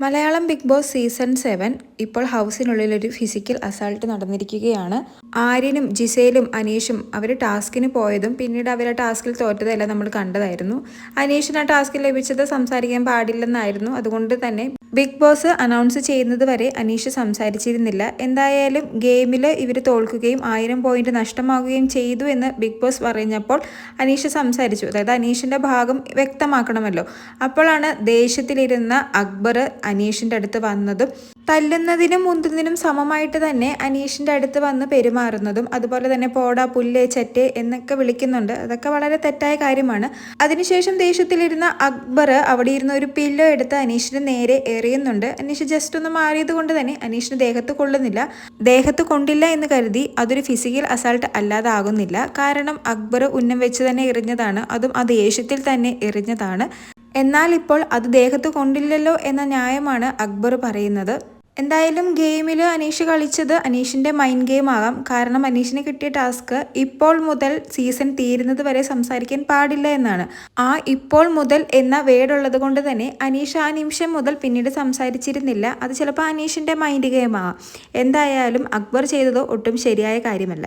Malayalam big boss season seven ഇപ്പോൾ ഹൗസിനുള്ളിൽ ഒരു ഫിസിക്കൽ അസാൾട്ട് നടന്നിരിക്കുകയാണ്. ആര്യനും ജിസയിലും അനീഷും അവർ ടാസ്കിന് പോയതും പിന്നീട് അവർ ആ ടാസ്കിൽ തോറ്റതെല്ലാം നമ്മൾ കണ്ടതായിരുന്നു. അനീഷിന് ആ ടാസ്കിൽ ലഭിച്ചത് സംസാരിക്കാൻ പാടില്ലെന്നായിരുന്നു. അതുകൊണ്ട് തന്നെ ബിഗ് ബോസ് അനൗൺസ് ചെയ്യുന്നത് വരെ അനീഷ് സംസാരിച്ചിരുന്നില്ല. എന്തായാലും ഗെയിമിൽ ഇവർ തോൽക്കുകയും ആയിരം പോയിന്റ് നഷ്ടമാകുകയും ചെയ്തു എന്ന് ബിഗ് ബോസ് പറഞ്ഞപ്പോൾ അനീഷ് സംസാരിച്ചു. അതായത് അനീഷിന്റെ ഭാഗം വ്യക്തമാക്കണമല്ലോ. അപ്പോഴാണ് ദേഷ്യത്തിലിരുന്ന അക്ബർ അനീഷിന്റെ അടുത്ത് വന്നതും തല്ലുന്നതിനും മുന്തുന്നതിനും സമമായിട്ട് തന്നെ അനീഷിന്റെ അടുത്ത് വന്ന് പെരുമാറുന്നതും അതുപോലെ തന്നെ പോട പുല്ല് ചെറ്റ് എന്നൊക്കെ വിളിക്കുന്നുണ്ട്. അതൊക്കെ വളരെ തെറ്റായ കാര്യമാണ്. അതിനുശേഷം ദേഷ്യത്തിലിരുന്ന അക്ബർ അവിടെ ഇരുന്ന ഒരു പില്ലോ എടുത്ത് അനീഷിന് നേരെ എറിയുന്നുണ്ട് അനീഷ് ജസ്റ്റ് ഒന്ന് മാറിയത് കൊണ്ട് തന്നെ അനീഷിന് ദേഹത്ത് കൊള്ളുന്നില്ല. ദേഹത്ത് കൊണ്ടില്ല എന്ന് കരുതി അതൊരു ഫിസിക്കൽ അസാൾട്ട് അല്ലാതാകുന്നില്ല. കാരണം അക്ബർ ഉന്നം വെച്ച് തന്നെ എറിഞ്ഞതാണ്. അതും ആ ദേഷ്യത്തിൽ തന്നെ എറിഞ്ഞതാണ്. എന്നാൽ ഇപ്പോൾ അത് ദേഹത്ത് കൊണ്ടില്ലല്ലോ എന്ന ന്യായമാണ് അക്ബർ പറയുന്നത്. എന്തായാലും ഗെയിമിൽ അനീഷ് കളിച്ചത് അനീഷിന്റെ മൈൻഡ് ഗെയിം ആകാം. കാരണം അനീഷിന് കിട്ടിയ ടാസ്ക് ഇപ്പോൾ മുതൽ സീസൺ തീരുന്നത് വരെ സംസാരിക്കാൻ പാടില്ല എന്നാണ്. ആ ഇപ്പോൾ മുതൽ എന്ന വേടുള്ളത് കൊണ്ട് തന്നെ അനീഷ് ആ നിമിഷം മുതൽ പിന്നീട് സംസാരിച്ചിരുന്നില്ല. അത് ചിലപ്പോൾ അനീഷിന്റെ മൈൻഡ് ഗെയിം ആകാം. എന്തായാലും അക്ബർ ചെയ്തത് ഒട്ടും ശരിയായ കാര്യമല്ല.